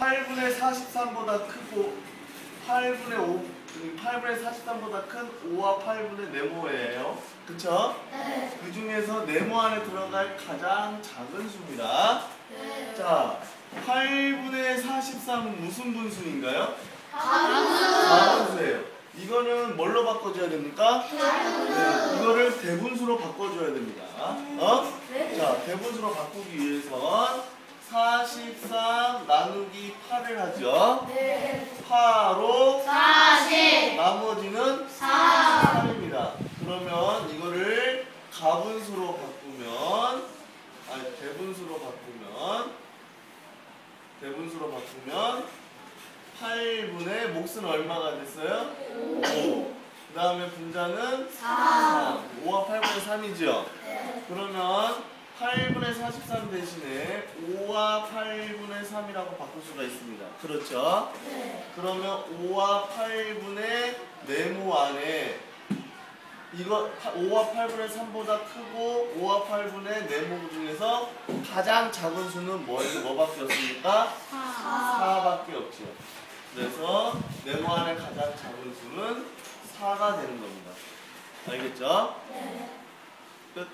8분의 43보다 크고 8분의 5, 8분의 43보다 큰 5와 8분의 네모예요. 그쵸? 네. 그 중에서 네모 안에 들어갈 가장 작은 수입니다. 자, 8분의 43은 무슨 분수인가요? 가분수예요. 이거는 뭘로 바꿔줘야 됩니까? 네, 이거를 대분수로 바꿔줘야 됩니다. 어? 자, 대분수로 바꾸기 위해선 43 나누기 8을 하죠. 8로 나머지는 3입니다. 그러면 이거를 가분수로 바꾸면 아니 대분수로 바꾸면 대분수로 바꾸면 8분의 몫은 얼마가 됐어요? 5. 그 다음에 분자는 3. 5와 8분의 3이죠? 그러면 8분의 43 대신에 5와 8분의 3이라고 바꿀 수가 있습니다. 그렇죠? 그러면 5와 8분의 네모 안에 이거 5와 8분의 3보다 크고 5와 8분의 네모 중에서 가장 작은 수는 뭐, 뭐밖에 없습니까? 4밖에 없죠. 그래서 네모 안에 가장 작은 수는 4가 되는 겁니다. 알겠죠? 끝.